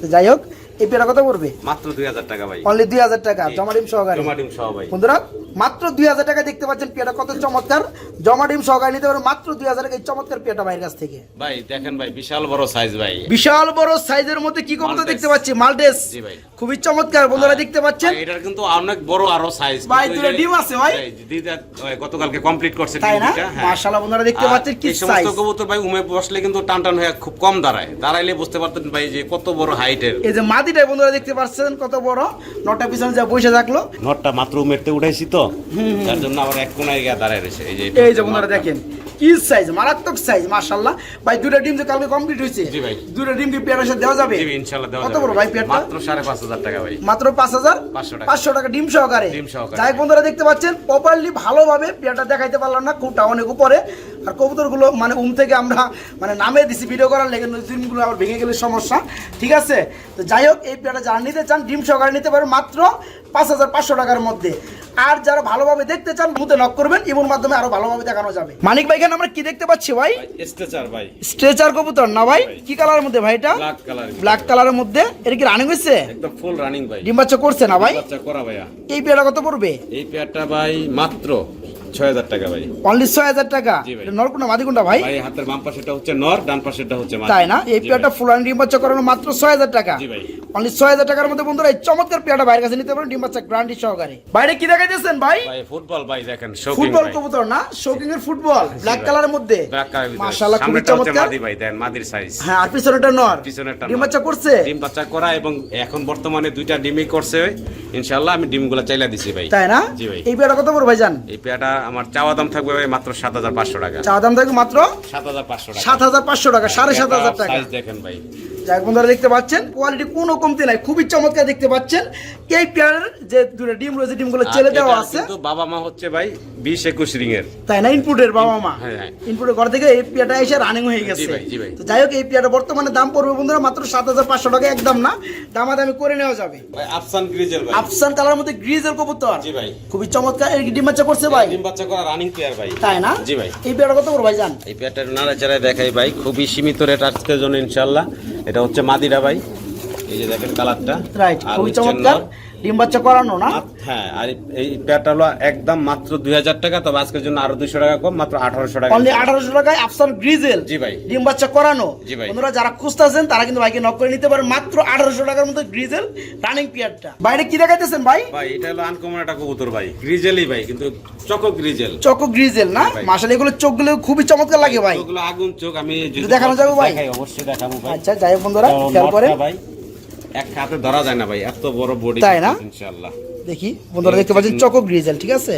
তো যাই হোক এই পেয়ারা কত পড়বে? মাত্র দুই হাজার টাকা ভাই। অনলি দুই হাজার টাকা জি। জমা ডিম সহকারে। জমা ডিম সহ ভাই। বন্ধুরা মাত্র দুই হাজার টাকা দেখতে পাচ্ছেন কত চমৎকার। জমা ডিম সহকারে নিতে পারবেন মাত্র দুই হাজার টাকা এই চমৎকার ভাইয়ের কাছ থেকে। ভাই দেখেন ভাই বিশাল বড় সাইজ ভাই। বিশাল বড় সাইজের মধ্যে কি কবুতর দেখতে পাচ্ছি মাল্টেস। জি ভাই। খুবই চমৎকার বন্ধুরা দেখতে পাচ্ছেন। এটার কিন্তু অনেক বড় আরও সাইজ ভাই, দুটো ডিম আছে ভাই? গতকালকে কমপ্লিট করছে ডিমটা, হ্যাঁ। মাশাআল্লাহ বন্ধুরা দেখতে পাচ্ছেন কি এই সমস্ত কবুতর ভাই উমে বসলে কিন্তু টান টান হয়ে খুব কম দাঁড়ায়। দাঁড়াইলে বুঝতে পারতেন ভাই যে কত বড় হাইটের এই যে মাদিটাই বন্ধুরা দেখতে পাচ্ছেন কত বড়। নটা পিছনে যা বসে থাকল। নটটা মাত্র উমেরতে উঠাইছি তো তার জন্য আবার এক কোনায় গিয়ে দাঁড়ায় রয়েছে। এই যে এই যে বন্ধুরা দেখেন কি সাইজ মারাত্মক সাইজ মাশাআল্লাহ। ভাই দুটো ডিম যে কালকে কমপ্লিট হয়েছে। জি ভাই। দুটো ডিম কি পেয়ারের সাথে দেওয়া যাবে? জি ইনশাআল্লাহ দেওয়া কত বড় ভাই পেয়ারটা? মাত্র টাকা ভাই। মাত্র পাঁচ হাজার? 500 টাকা। পাঁচশো টাকা ডিম সহকারে। ডিম সহকারে। যাই বন্ধুরা দেখতে পাচ্ছেন প্রপারলি ভালোভাবে পেয়ারটা দেখাইতে পারলাম না খুবটা অনেক উপরে। আর কবুতরগুলো মানে উম থেকে আমরা মানে নামে দিছি ভিডিও করার লেগে ডিমগুলো আবার ভেঙে গেলে সমস্যা। ঠিক আছে? তো যাই হোক এই পেয়ারটা যারা নিতে চান ডিম সহকারে নিতে পারেন মাত্র পাঁচ হাজার পাঁচশো টাকার মধ্যে। আর যারা ভালোভাবে দেখতে চান মুতে নক করবেন ইমোর মাধ্যমে আরও ভালোভাবে দেখানো যাবে। মানিক ভাই এখানে আমরা কি দেখতে পাচ্ছি ভাই? স্ট্রেচার ভাই। স্ট্রেচার কবুতর না ভাই? কি কালারের মধ্যে ভাই এটা? ব্ল্যাক কালার ব্ল্যাক কালারের মধ্যে। এটা কি রানিং হয়েছে? একদম ফুল রানিং ভাই। ডিম বাচ্চা করছে না ভাই? বাচ্চা করা ভাইয়া। এই পেয়ারটা কত পড়বে? এই পেয়ারটা ভাই মাত্র ছয় হাজার টাকা ভাই। অনলি ছয় হাজার টাকা? জি ভাই। এটা নরকুন্ডা ভাই? ভাই হাতের বাম পাশেটা হচ্ছে নর ডান পাশেটা হচ্ছে মাদি। তাই না? এই পেয়ারটা ভাই। ফুলান ডিম বাচ্চা করানো মাত্র ছয় হাজার টাকা। জি ভাই। অনলি ছয় হাজার টাকার মধ্যে বন্ধুরা এই চমৎকার পেয়ারটা বাইরের কাছে নিতে পারেন ডিম বাচ্চা গ্রান্টি সহকারে। বাইরে কি দেখাইতেছেন ভাই? ভাই ফুটবল ভাই দেখেন শৌখিন ফুটবল কবুতর না? শৌকিং এর ফুটবল ব্ল্যাক কালারের মধ্যে। ব্ল্যাক কালার মাশাআল্লাহ খুবই চমৎকার। মাদি ভাই দেন মাদির সাইজ হ্যাঁ আর পিছনেটা নর। পিছনেরটা ডিম বাচ্চা করছে? ডিম বাচ্চা করা এবং এখন বর্তমানে দুইটা ডিমই করছে। ইনশাআল্লাহ আমি ডিমগুলো চাইলা দিছি ভাই। তাই না? জি ভাই। এই পেয়ারটা কত বড় ভাই জান? এই পেয়াটা আমার চাওয়া দাম থাকবে মাত্র সাত হাজার পাঁচশো টাকা। চাওয়া দাম থাকবে মাত্র? সাত হাজার পাঁচশো টাকা। সাত হাজার পাঁচশো টাকা সাড়ে সাত হাজার টাকা। দেখেন ভাই। যাই বন্ধুরা দেখতে পাচ্ছেন কোয়ালিটি কোনো কমতি নাই খুবই চমৎকার দেখতে পাচ্ছেন। এই পেয়ারের যে দুটো ডিম রয়েছে ডিমগুলো ছেলে দেওয়া আছে। কিন্তু বাবা মা হচ্ছে ভাই বিশ একুশ রিং এর তাই না? ইনপুটের বাবা মা। হ্যাঁ, হ্যাঁ। ইনপুটের ঘর থেকে এই পেয়ারটা এসে রানিং হয়ে গেছে। ভাই, জি ভাই। তো যাই হোক এই পেয়ারটা বর্তমানে দাম পড়বে বন্ধুরা মাত্র সাত হাজার পাঁচশো টাকা একদম না। দামাদামি করে নেওয়া যাবে। ভাই আফসান গ্রিজেল ভাই। আফসান কালার মধ্যে গ্রিজের কবুতর। জি ভাই। খুবই চমৎকার ডিম বাচ্চা করছে ভাই? ডিম বাচ্চা করা রানিং প্লেয়ার ভাই। তাই না? জি ভাই। এই পেয়ারটা কত করে ভাই জান? এই পেয়ারটা নাড়াচাড়ায় দেখাই ভাই। খুবই সীমিত রেট আজকের জন্য ইনশাল্লাহ এটা হচ্ছে মাদিরা ভাই। এই যে দেখেন কালারটা রাইট খুবই চমৎকার। ডিম বাচ্চা করানো না? হ্যাঁ আর এই- হলো একদম মাত্র দুই হাজার টাকা তবে আজকের জন্য আরও দুইশো টাকা কম মাত্র আঠারোশো টাকা। অনলি আঠারোশো টাকায় আফসান গ্রিজেল জি ভাই। ডিম বাচ্চা করানো। জি ভাই। বন্ধুরা যারা খুঁজতেছেন তারা কিন্তু ভাইকে নক করে নিতে পারেন। মাত্র আঠারোশো টাকার মধ্যে গ্রিজেল রানিং পিয়ারটা বাইরে কি দেখাইতেছেন ভাই? ভাই এটা হলো আনকমন একটা কবুতর ভাই। গ্রিজেলই ভাই কিন্তু চকো গ্রিজেল চকো গ্রিজেল না। মাসাল এগুলো চোখগুলো খুবই চমৎকার লাগে ভাই। চোখগুলো আগুন চোখ আমি দেখানো যাবে ভাই? অবশ্যই দেখাবো ভাই। আচ্ছা যাই বন্ধুরা খেয়াল করেন। ভাই। এক হাতে ধরা যায় না ভাই এত বড় বডি তাই না? ইনশাআল্লাহ। দেখি বন্ধুরা দেখতে পাচ্ছেন চকো গ্রিজেল ঠিক আছে?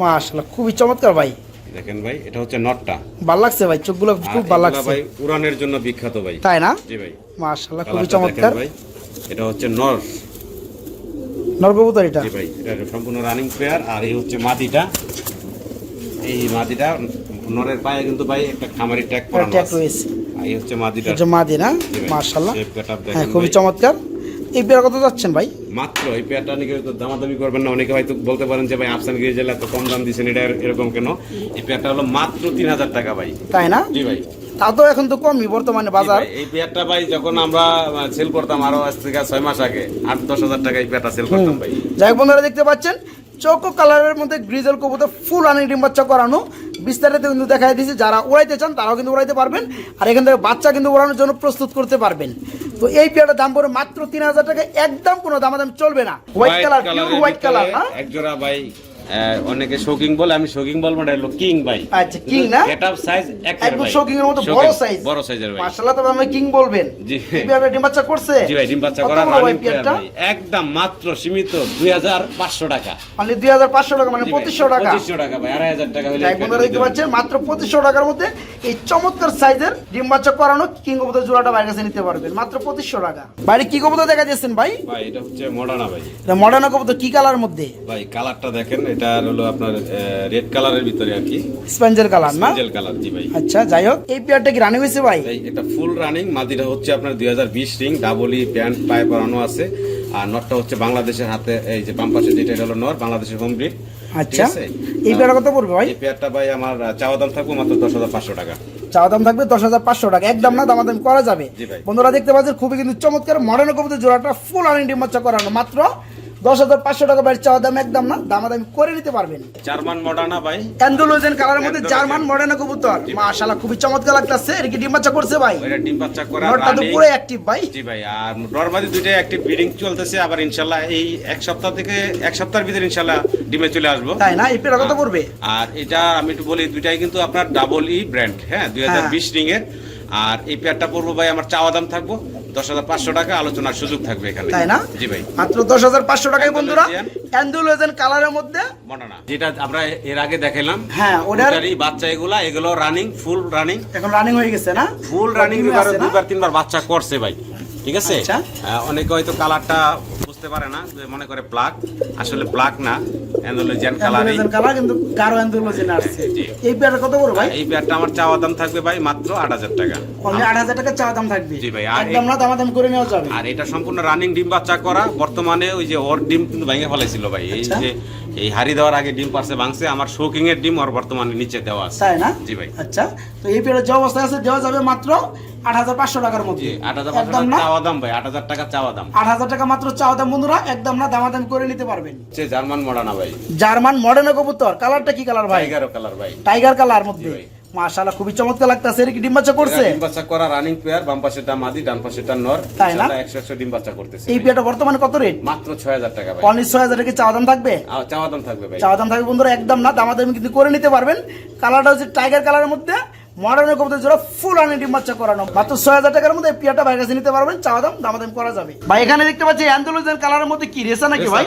মাশাআল্লাহ খুবই চমৎকার ভাই। দেখেন ভাই এটা হচ্ছে নটটা ভালো লাগছে ভাই চোখগুলো খুব ভালো লাগছে। ভাই উড়ানের জন্য বিখ্যাত ভাই। তাই না? জি ভাই। মাশাআল্লাহ খুবই চমৎকার। ভাই এটা হচ্ছে নর নরকবুতর এটা? জি ভাই এটা সম্পূর্ণ রানিং প্লেয়ার আর এই হচ্ছে মাদিটা এই মাদিটা নরের পায়ে কিন্তু ভাই একটা খামারি ট্যাগ করানো ট্যাগ রয়েছে। এই হচ্ছে মাদিটা এটা মাদি না মাশাআল্লাহ। হ্যাঁ খুবই চমৎকার। এই পেয়ার কত যাচ্ছেন ভাই? মাত্র এই পেয়ারটা নিয়ে তো দামাদামি করবেন না। অনেকে হয়তো বলতে পারেন যে ভাই আফসান গিরিজেল এত কম দাম দিচ্ছেন এটা এরকম কেন? এই পেয়ারটা হলো মাত্র তিন হাজার টাকা ভাই। তাই না? জি ভাই। তা তো এখন তো কমই বর্তমানে বাজার। এই পেয়ারটা ভাই যখন আমরা সেল করতাম আরও আজ থেকে ছয় মাস আগে আট দশ হাজার টাকা এই পেয়ারটা সেল করতাম ভাই। যাই বন্ধুরা দেখতে পাচ্ছেন চৌকো কালারের মধ্যে গ্রিজেল কবুতর ফুল আনি ডিম বাচ্চা করানো। বিস্তারিত কিন্তু দেখাই দিয়েছে যারা উড়াইতে চান তারাও কিন্তু উড়াইতে পারবেন। আর এখান থেকে বাচ্চা কিন্তু উড়ানোর জন্য প্রস্তুত করতে পারবেন। তো এই পেয়ারটার দাম পড়ে মাত্র তিন হাজার টাকা একদম কোনো দামাদাম চলবে না। হোয়াইট কালার হোয়াইট কালার হ্যাঁ না এক জোড়া ভাই অনেকে শোকিং বলে আমি শোকিং বলব না হলো কিং ভাই। আচ্ছা, king না? গেট আপ সাইজ একদম শোকিং এর মতো বড় সাইজ বড় সাইজের ভাই। মাশাআল্লাহ তবে আমি কিং বলবেন। জি। পেয়ারটা ডিম বাচ্চা করছে। জি ভাই ডিম বাচ্চা করা রানিং ভাই একদম মাত্র সীমিত দুই হাজার পাঁচশো টাকা। অনলি দুই হাজার পাঁচশো টাকা মানে জি ভাই, পঁচিশশো টাকা। পঁচিশশো টাকা ভাই আড়াই হাজার টাকা হলে বন্ধুরা দেখতে পাচ্ছেন মাত্র পঁচিশশো টাকার মধ্যে এই চমৎকার সাইজের ডিম বাচ্চা করানো কিং কবুতর জোড়াটা বাইরের কাছে নিতে পারবেন। মাত্র পঁচিশশো টাকা। বাইরে কি কবুতর দেখা যাচ্ছেন ভাই? ভাই এটা হচ্ছে মডার্না ভাই। এটা মডার্ন কবুতর কি কালার মধ্যে? ভাই কালারটা দেখেন এটা হলো আপনার রেড কালারের ভিতরে আর কি। স্পেঞ্জের কালার না? কালার জি ভাই। আচ্ছা যাই হোক এই পেয়ারটা কি রানি হয়েছে ভাই? এটা ফুল রানিং মাদিটা হচ্ছে আপনার দুই হাজার বিশ রিং ডাবলি প্যান্ট পায়ে পরানো আছে। আর নটটা হচ্ছে বাংলাদেশের হাতে এই যে বাম পাশে যেটা এটা হলো নর বাংলাদেশের হোম ব্রিড আচ্ছা এই পেয়ারটা কত পড়বে ভাই? এই পেয়ারটা ভাই আমার চাওয়া দাম থাকব মাত্র দশ হাজার পাঁচশো টাকা। চাওয়া দাম থাকবে দশ হাজার পাঁচশো টাকা। একদম না দামাদাম করা যাবে। জি ভাই। বন্ধুরা দেখতে পাচ্ছেন খুবই কিন্তু চমৎকার মডার্ন কবুতর জোড়াটা ফুল আনি ডিম বাচ্চা করানো। মাত্র দশ হাজার পাঁচশো টাকা বাইরে চাওয়া দাম একদম না দামাদামি করে নিতে পারবেন। জার্মান মডার্না ভাই। অ্যান্ডোলোজেন কালারের মধ্যে জার্মান মডার্ন কবুতর। মাশাআল্লাহ খুবই চমৎকার লাগতেছে। এর কি ডিম বাচ্চা করছে ভাই? ওইটা ডিম বাচ্চা করা নটটা তো পুরো অ্যাক্টিভ ভাই। জি ভাই আর নর্মালি দুইটাই একটি ব্রিডিং চলতেছে। আবার ইনশাল্লাহ এই এক সপ্তাহ থেকে এক সপ্তাহের ভিতরে ইনশাল্লাহ ডিমে চলে আসব। তাই না? এই কত পড়বে আর এটা আমি একটু বলি দুইটাই কিন্তু আপনার ডাবল ই ব্র্যান্ড হ্যাঁ। দুই হাজার বিশ রিং এর। আর এই পেয়ারটা পড়ব ভাই আমার চাওয়া দাম থাকব দশ হাজার পাঁচশো টাকা আলোচনার সুযোগ থাকবে এখানে তাই না? জি ভাই। মাত্র দশ হাজার পাঁচশো টাকায় বন্ধুরা। অ্যান্ডোলোজেন কালারের মধ্যে মনে যেটা আমরা এর আগে দেখালাম হ্যাঁ, ওটার- ওটারই বাচ্চা এগুলা এগুলো রানিং ফুল রানিং এখন রানিং হয়ে গেছে না? ফুল রানিং দুবার তিনবার বাচ্চা করছে ভাই ঠিক আছে? আচ্ছা। অনেকে হয়তো কালারটা বুঝতে পারে না যে মনে করে ব্ল্যাক আসলে ব্ল্যাক না অ্যান্ডোলজিয়ান কালারই কালার কিন্তু গাঢ় অ্যান্ডোলোজেন আসছে। এই পেয়ারটা কত বড় ভাই? এই পেয়ারটা আমার চাওয়া দাম থাকবে ভাই মাত্র আট হাজার টাকা। অনলি আট হাজার টাকা চাওয়া দাম থাকবে। জি ভাই, আর একদম না দাম করে নেওয়া যাবে। আর এটা সম্পূর্ণ রানিং ডিম বাচ্চা করা। বর্তমানে ওই যে ওর ডিম কিন্তু ভেঙে ফেলাইছিল ভাই। এই আচ্ছা। যে এই হারি দেওয়ার আগে ডিম পারছে ভাঙছে আমার শৌকিং এর ডিম আর বর্তমানে নিচে দেওয়া আছে। তাই না? জি ভাই। আচ্ছা তো এই পেড়ে যে অবস্থায় আছে দেওয়া যাবে মাত্র আট হাজার পাঁচশো টাকার মধ্যে। আট হাজার একদম না? চাওয়া দাম ভাই আট হাজার টাকা চাওয়া দাম। আট হাজার টাকা মাত্র চাওয়া দাম বন্ধুরা একদম না দামাদাম করে নিতে পারবেন। সে জার্মান মডানা ভাই। জার্মান মডার্ন কবুতর কালারটা কি কালার ভাই? এগারো কালার ভাই। টাইগার কালার মধ্যে। ভাই। মাশাআল্লাহ খুবই চমৎকার লাগতেছে। এর কি ডিম বাচ্চা করছে? ডিম বাচ্চা করা রানিং পেয়ার বাম পাশেটা মাদি ডান পাশেটা নর। তাই না? একশো একশো ডিম বাচ্চা করতেছে। এই পেয়ারটা বর্তমানে কত রেট মাত্র ছয় হাজার টাকা ভাই। ছয় হাজার টাকা চাওয়া দাম থাকবে? আ- চাওয়া দাম থাকবে ভাই। চাওয়া দাম থাকবে বন্ধুরা একদম না দামাদামি কিন্তু করে নিতে পারবেন। কালারটা হচ্ছে টাইগার কালারের মধ্যে মডার্ন কবুতর জোড়া ফুল আনি ডিম বাচ্চা করানো। মাত্র ছয় হাজার টাকার মধ্যে এই পেয়ারটা বাইরে কাছে নিতে পারবেন চাওয়া দাম দামাদামি করা যাবে। ভাই এখানে দেখতে পাচ্ছি অ্যান্ডোলোজেন কালারের মধ্যে কি রেসা নাকি ভাই?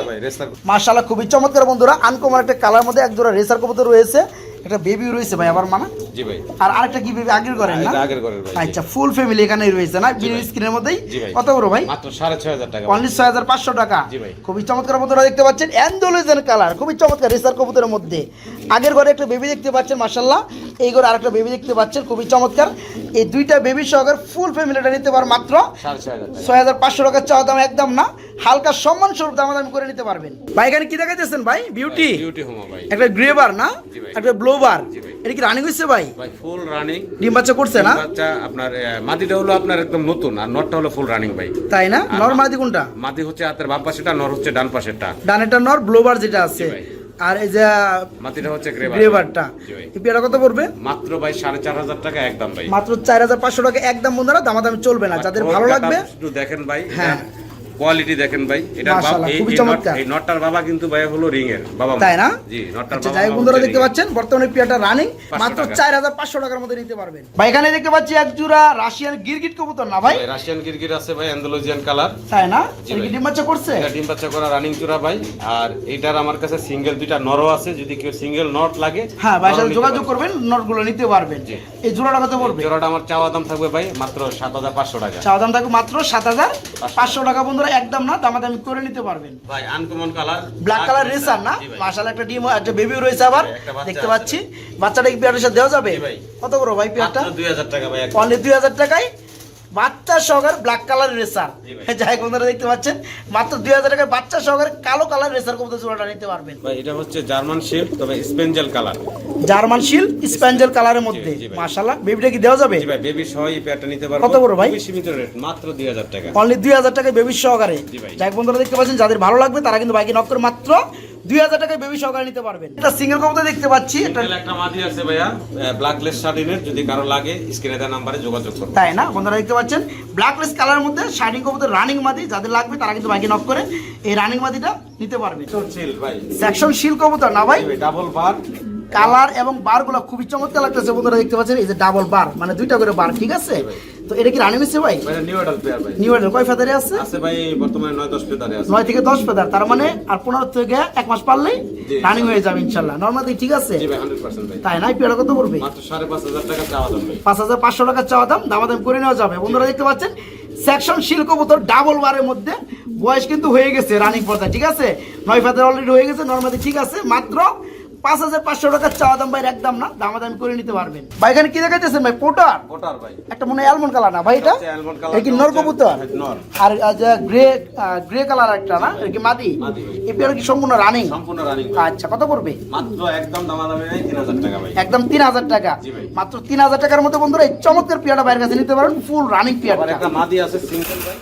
ভাই খুবই চমৎকার বন্ধুরা আনকমন একটা কালার মধ্যে এক জোড়া রেসার কবুতর রয়েছে। একটা বেবি রয়েছে ভাই আবার মানা জি ভাই। আর আরেকটা কি বেবি আগের করেন না? আগের ঘরের ভাই আচ্ছা ফুল ফ্যামিলি এখানে রয়েছে না? বিল স্ক্রিনের মধ্যেই? ভাই। কত বড় ভাই? মাত্র সাড়ে ছয় হাজার টাকা। অনলি ছয় হাজার পাঁচশো টাকা। জি ভাই। খুবই চমৎকার বন্ধুরা দেখতে পাচ্ছেন। অ্যান্ডোলোজেন কালার খুবই চমৎকার রেসার কবুতরের মধ্যে। আগের ঘরে একটা বেবি দেখতে পাচ্ছেন মাসাল্লাহ এই ঘরে আরেকটা বেবি দেখতে পাচ্ছেন খুবই চমৎকার। এই দুইটা বেবি সহকারে ফুল ফ্যামিলিটা নিতে পার মাত্র ছয় হাজার পাঁচশো টাকার চাওয়া দাম একদম না। হালকা সম্মান স্বরূপ দাম দামি করে নিতে পারবেন। ভাই এখানে কি দেখাইতেছেন ভাই? বিউটি একটা গ্রেবার না? একটা ব্লোবার এটা কি রানিং হচ্ছে ভাই? ফুল রানিং ডিম বাচ্চা করছে না? বাচ্চা আপনার মাদিটা হলো আপনার একদম নতুন আর নটটা হলো ফুল রানিং ভাই। তাই না? নর মাদি কোনটা? মাদি হচ্ছে হাতের বাম পাশেটা নর হচ্ছে ডান পাশেরটা। ডানেরটা নর ব্লোবার যেটা আছে। আর এই যে মাটিটা হচ্ছে গ্রেভার গ্রেবারটা জি ভাই। এই পেয়ারা কত পড়বে? মাত্র ভাই সাড়ে চার হাজার টাকা একদম ভাই। মাত্র চার হাজার পাঁচশো টাকা একদম বন্ধুরা দামাদামি চলবে না। যাদের ভালো লাগবে একটু দেখেন ভাই হ্যাঁ। কোয়ালিটি দেখেন ভাই এটা খুবই চমৎকার। এই নটটার বাবা কিন্তু ভাই হলো রিং এর বাবা তাই না? জি নটটার আচ্ছা বাবা যাই বন্ধুরা দেখতে পাচ্ছেন বর্তমানে পেয়ারটা রানিং মাত্র টাকা। চার হাজার পাঁচশো টাকার মধ্যে নিতে পারবেন। ভাই এখানে দেখতে পাচ্ছি এক জোড়া রাশিয়ান গিরগিট কবুতর না ভাই? ভাই, রাশিয়ান গিরগির আছে ভাই অ্যান্ডালুজিয়ান কালার তাই না? এটা কি ডিম বাচ্চা করছে? এটা ডিম বাচ্চা করা রানিং চূড়া ভাই আর এটার আমার কাছে সিঙ্গেল দুইটা নরও আছে যদি কেউ সিঙ্গেল নট লাগে হ্যাঁ নরও সাথে যোগাযোগ। করবেন নোটগুলো নিতে পারবেন। জি। এই জোড়াটা কত পড়বে? জোড়াটা আমার চাওয়া দাম থাকবে ভাই মাত্র সাত হাজার পাঁচশো টাকা। চাওয়া দাম থাকবে মাত্র সাত হাজার পাঁচশো টাকা বন্ধুরা। একদম না দামাদামি করে নিতে পারবেন। ভাই uncommon colour black colour racer না? মাশাআল্লাহ একটা ডিম একটা বেবি রয়েছে আবার। দেখতে পাচ্ছি। বাচ্চাটা কি পেয়ারের সাথে দেওয়া যাবে? কত বড় ভাই পেয়ারটা? মাত্র দুই হাজার টাকা ভাই অনলি দুই হাজার টাকায়? বাচ্চা সহকারে ব্ল্যাক কালার রেসার যাই বন্ধুরা দেখতে পাচ্ছেন মাত্র দুই হাজার টাকায় বাচ্চা সহকারে কালো কালার রেসার কবুতর জোড়াটা নিতে পারবেন। ভাই এটা হচ্ছে জার্মান শেপ তবে স্পেঞ্জেল কালার জার্মান শিল স্প্যাঞ্জেল কালারের মধ্যে। মাশাআল্লাহ বেবিটা কি দেওয়া যাবে? জি ভাই বেবি সহ এই পেয়ারটা নিতে পারব। কত বড় ভাই? সীমিত রেট মাত্র দুই হাজার টাকা। অনলি দুই হাজার টাকায় বেবি সহকারে। জি ভাই। যাই বন্ধুরা দেখতে পাচ্ছেন যাদের ভালো লাগবে তারা কিন্তু বাইকে নক করে মাত্র দুই হাজার টাকায় বেবি সহকারে নিতে পারবেন। একটা সিঙ্গেল কবুতর দেখতে পাচ্ছি। সিঙ্গেল একটা মাদি আছে ভাইয়া ব্ল্যাকলেস শার্টিনের যদি কারও লাগে স্ক্রিনে দেওয়া নাম্বারে যোগাযোগ করবে তাই না? বন্ধুরা দেখতে পাচ্ছেন ব্ল্যাকলেস কালারের মধ্যে কবুতর রানিং মাদি যাদের লাগবে তারা কিন্তু বাইকে নক করে এই রানিং মাদিটা নিতে পারবে। চিল ভাই। সেকশন শিল কবুতর না ভাই? ডাবল বার কালার এবং বারগুলো খুবই চমৎকার লাগতেছে বন্ধুরা দেখতে পাচ্ছেন এই যে ডাবল বার মানে দুইটা করে বার ঠিক আছে? তো এটা কি রানিং ভাই? নিউ অ্যাডাল্ট পেয়ার ভাই। নিউ এডেল কয় ফেদারে আছে? আছে ভাই বর্তমানে পেদারে আছে। থেকে দশ ফেদার তার মানে আর পনেরো থেকে এক মাস পারলেই রানিং হয়ে যাবে ইনশাল্লাহ। নর্মালি ঠিক আছে? জি ভাই হান্ড্রেড পার্সেন্ট ভাই। তাই না? পেয়ারা কত পড়বে? মাত্র হাজার টাকা চাওয়া দাম ভাই। পাঁচশো টাকা চাওয়া দাম দামাদাম করে নেওয়া যাবে। বন্ধুরা দেখতে পাচ্ছেন সেকশন শিল্ক কবুতর ডাবল বারের মধ্যে বয়স কিন্তু হয়ে গেছে রানিং পর্যায়ে ঠিক আছে? নয় ফেদার অলরেডি হয়ে গেছে নর্মালি ঠিক আছে। মাত্র পাঁচ হাজার পাঁচশো টাকার চাওয়া দাম ভাই একদম না দামাদামি করে নিতে পারবেন। ভাই এখানে কি দেখাইতেছেন ভাই? পোটার? ওটার ভাই। একটা মনে অ্যালমন্ড কালার না ভাই এটা? কি নর কবুতর? আর গ্রে গ্রে কালার একটা না? কি মাদি? পেয়ারা কি সম্পূর্ণ রানিং সম্পূর্ণ রানিং আচ্ছা কত পড়বে? মাত্র একদম দামাদামি নেই তিন হাজার টাকা ভাই। একদম তিন হাজার টাকা। মাত্র তিন হাজার টাকার মতো বন্ধুরা এই চমৎকার পেয়ারটা বাইরের কাছে নিতে পারেন ফুল রানিং পেয়ারটা। একটা মাদি আছে সিঙ্গেল ভাই।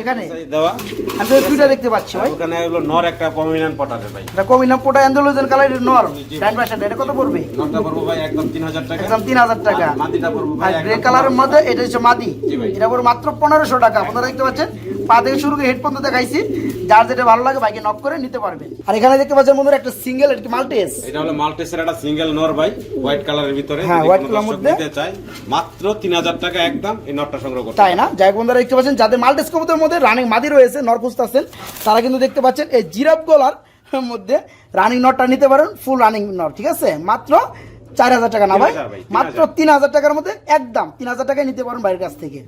এখানে? দেওয়া। আমি দুইটা দেখতে পাচ্ছি ভাই। ওখানে হলো নর একটা পমিনান পটাবে ভাই। এটা কমিনা পোটা অ্যান্ডোলোজেন কালারের নর। জি। ব্র্যান্ড এটা কত পড়বে? নরটা পড়ব ভাই একদম তিন হাজার টাকা। একদম তিন হাজার টাকা। মাদিটা পড়ব ভাই গ্রে কালারের মধ্যে এটা হচ্ছে মাদি। এটা পড়বে মাত্র পনেরোশো টাকা। আপনারা দেখতে পাচ্ছেন পা থেকে শুরু করে হেড পর্যন্ত দেখাইছি। যার যেটা ভালো লাগে বাইকে নক করে নিতে পারবেন। আর এখানে দেখতে পাচ্ছেন বন্ধুরা একটা সিঙ্গেল এটা কি এটা হলো মাল্টিসের একটা সিঙ্গেল নর ভাই হোয়াইট কালারের ভিতরে। হ্যাঁ, মধ্যে। নিতে মাত্র তিন হাজার টাকা একদম এই সংগ্রহ করতে তাই না? যাই বন্ধুরা দেখতে পাচ্ছেন যাদের মাল্টিস কবুতরের মধ্যে রানিং মাদি রয়েছে নর আছেন। তারা কিন্তু দেখতে পাচ্ছেন এই জিরাফ গোলার মধ্যে রানিং নটটা নিতে পারেন ফুল রানিং নট ঠিক আছে? মাত্র চার হাজার টাকা না ভাই? 3000 ভাই, 3000 মাত্র তিন হাজার টাকার মধ্যে একদম তিন হাজার টাকায় নিতে পারেন বাড়ির কাছ থেকে।